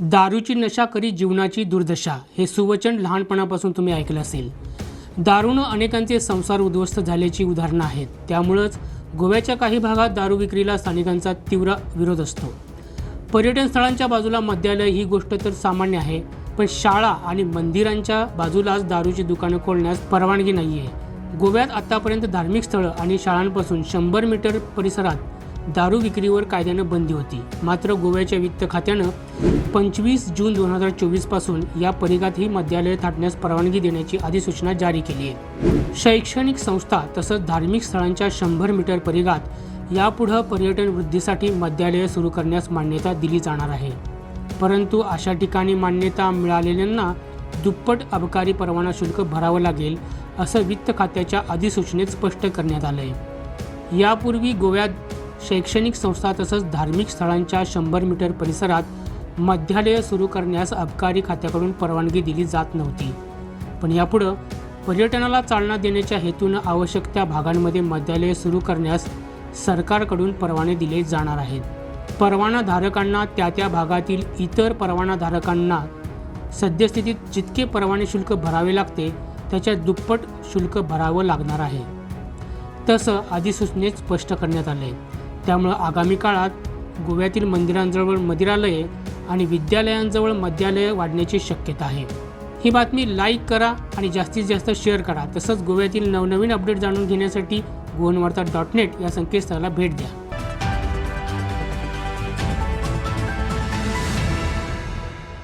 दारूची नशा करी जीवनाची दुर्दशा हे सुवचन लहानपणापासून तुम्ही ऐकलं असेल. दारूनं अनेकांचे संसार उद्ध्वस्त झाल्याची उदाहरणं आहेत. त्यामुळंच गोव्याच्या काही भागात दारू विक्रीला स्थानिकांचा तीव्र विरोध असतो. पर्यटन स्थळांच्या बाजूला मद्यालय ही गोष्ट तर सामान्य आहे पण शाळा आणि मंदिरांच्या बाजूलाच दारूची दुकानं खोलण्यास परवानगी नाही आहे गोव्यात आतापर्यंत धार्मिक स्थळं आणि शाळांपासून शंभर मीटर परिसरात दारू विक्रीवर कायद्यानं बंदी होती. मात्र गोव्याच्या वित्त खात्यानं पंचवीस जून दोन हजार चोवीसपासून या परिघात ही मद्यालय थाटण्यास परवानगी देण्याची अधिसूचना जारी केली आहे. शैक्षणिक संस्था तसंच धार्मिक स्थळांच्या शंभर मीटर परिघात यापुढं पर्यटन वृद्धीसाठी मद्यालय सुरू करण्यास मान्यता दिली जाणार आहे. परंतु अशा ठिकाणी मान्यता मिळालेल्यांना दुप्पट अबकारी परवाना शुल्क भरावं लागेल असं वित्त खात्याच्या अधिसूचनेत स्पष्ट करण्यात आलं आहे यापूर्वी गोव्यात शैक्षणिक संस्था तसंच धार्मिक स्थळांच्या शंभर मीटर परिसरात मध्यालय सुरू करण्यास अबकारी खात्याकडून परवानगी दिली जात नव्हती. पण यापुढं पर्यटनाला चालना देण्याच्या हेतूनं आवश्यक त्या भागांमध्ये मध्यालय सुरू करण्यास सरकारकडून परवाने दिले जाणार आहेत. परवानाधारकांना त्या त्या भागातील इतर परवानाधारकांना सद्यस्थितीत जितके परवाने शुल्क भरावे लागते त्याच्या दुप्पट शुल्क भरावं लागणार आहे. तसं अधिसूचनेत स्पष्ट करण्यात आलं आहे त्यामुळं आगामी काळात गोव्यातील मंदिरांजवळ मंदिरालये आणि विद्यालयांजवळ मद्यालये वाढण्याची शक्यता आहे. ही बातमी लाईक करा आणि जास्तीत जास्त शेअर करा. तसंच गोव्यातील नवनवीन अपडेट जाणून घेण्यासाठी गोवनवार्ता डॉट नेट या संकेतस्थळाला भेट द्या.